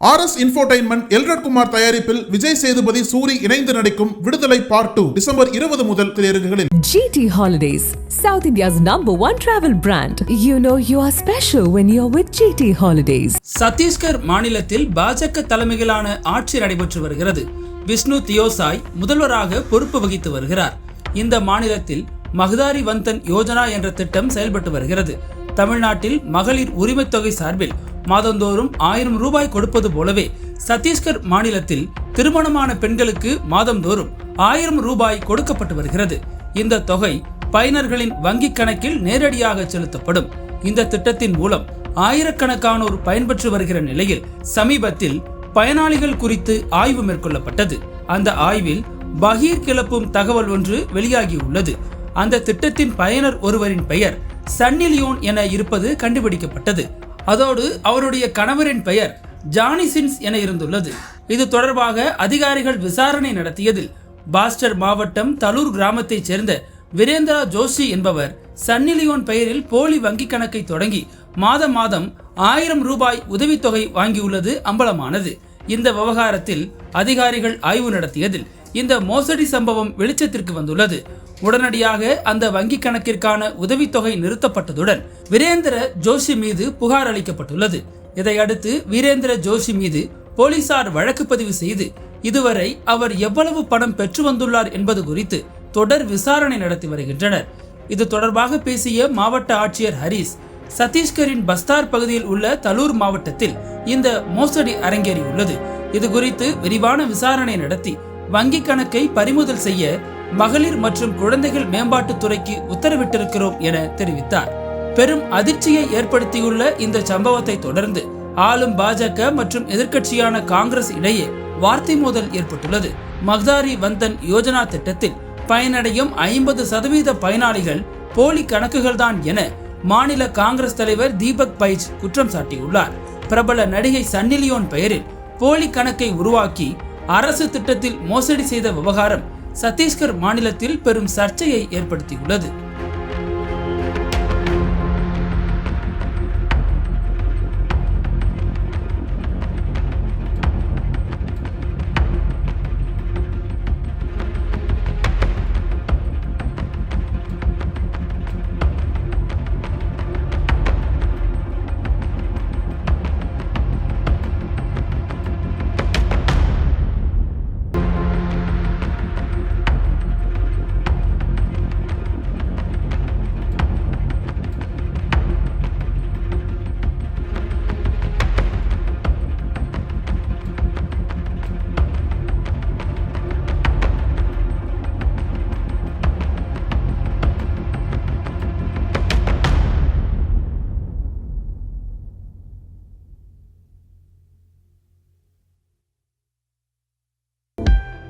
R S infotainment Elred Kumar தயாரிப்பில் விஜய் சேதுபதி சூரி இணைந்து நடிக்கும் விடுதலை பார்ட் டூ டிசம்பர் இருபது முதல் திரையரங்குகளில் GT Holidays, South India's number one travel brand. You know you are special when you're with GT Holidays. Chhattisgarh மாநிலத்தில் பாஜக தலைமையிலான ஆட்சி நடைபெற்று வருகிறது விஷ்ணு தியோசாய் முதல்வராக பொறுப்பு வகித்து வருகிறார் இந்த மாநிலத்தில் மகதாரி வந்தன் யோஜனா என்ற திட்டம் செயல்பட்டு வருகிறது தமிழ்நாட்டில் மகளிர் உரிமைத் தொகை சார்பில் மாதந்தோறும் ஆயிரம் ரூபாய் கொடுப்பது போலவே சத்தீஸ்கர் மாநிலத்தில் திருமணமான பெண்களுக்கு மாதந்தோறும் ஆயிரம் ரூபாய் கொடுக்கப்பட்டு வருகிறது. இந்த தொகை பயனர்களின் வங்கிக் கணக்கில் நேரடியாக செலுத்தப்படும். இந்த திட்டத்தின் மூலம் ஆயிரக்கணக்கானோர் பயன்பெற்று வருகிற நிலையில் சமீபத்தில் பயனாளிகள் குறித்து ஆய்வு மேற்கொள்ளப்பட்டது. அந்த ஆய்வில் பகீர் கிளப்பும் தகவல் ஒன்று வெளியாகியுள்ளது. அந்த திட்டத்தின் பயனர் ஒருவரின் பெயர் சன்னி லியோன் என இருப்பது கண்டுபிடிக்கப்பட்டது. அதோடு அவருடைய கணவரின் பெயர் ஜானி சின்ஸ் என இருந்துள்ளது. இது தொடர்பாக அதிகாரிகள் விசாரணை நடத்தியதில் பாஸ்டர் மாவட்டம் தலூர் கிராமத்தைச் சேர்ந்த வீரேந்திரா ஜோஷி என்பவர் சன்னிலியோன் பெயரில் போலி வங்கிக் கணக்கை தொடங்கி மாதம் மாதம் ஆயிரம் ரூபாய் உதவித்தொகை வாங்கியுள்ளது அம்பலமானது. இந்த விவகாரத்தில் அதிகாரிகள் ஆய்வு நடத்தியதில் இந்த மோசடி சம்பவம் வெளிச்சத்திற்கு வந்துள்ளது. உடனடியாக அந்த வங்கிக் கணக்கிற்கான உதவித்தொகை நிறுத்தப்பட்டதுடன் வீரேந்திர ஜோஷி மீது புகார் அளிக்கப்பட்டுள்ளது. இதையடுத்து வீரேந்திர ஜோஷி மீது போலீசார் வழக்கு பதிவு செய்து இதுவரை அவர் எவ்வளவு பணம் பெற்று வந்துள்ளார் என்பது குறித்து தொடர் விசாரணை நடத்தி வருகின்றனர். இது தொடர்பாக பேசிய மாவட்ட ஆட்சியர் ஹரீஸ் சத்தீஸ்கரின் பஸ்தார் பகுதியில் உள்ள தலூர் மாவட்டத்தில் இந்த மோசடி அரங்கேறியுள்ளது. இது குறித்து விரிவான விசாரணை நடத்தி வங்கிக் கணக்கை பறிமுதல் செய்ய மகளிர் மற்றும் குழந்தைகள் மேம்பாட்டுத் துறைக்கு உத்தரவிட்டிருக்கிறோம் என தெரிவித்தார். பெரும் அதிர்ச்சியை ஏற்படுத்தியுள்ள இந்த சம்பவத்தை தொடர்ந்து ஆளும் பாஜக மற்றும் எதிர்க்கட்சியான காங்கிரஸ் இடையே வார்த்தை மோதல் ஏற்பட்டுள்ளது. மக்தாரி வந்தன் யோஜனா திட்டத்தில் பயனடையும் ஐம்பது சதவீத பயனாளிகள் போலி கணக்குகள்தான் என மாநில காங்கிரஸ் தலைவர் தீபக் பைஜ் குற்றம் சாட்டியுள்ளார். பிரபல நடிகை சன்னிலியோன் பெயரில் போலி கணக்கை உருவாக்கி அரசு திட்டத்தில் மோசடி செய்த விவகாரம் சத்தீஸ்கர் மாநிலத்தில் பெரும் சர்ச்சையை ஏற்படுத்தியுள்ளது.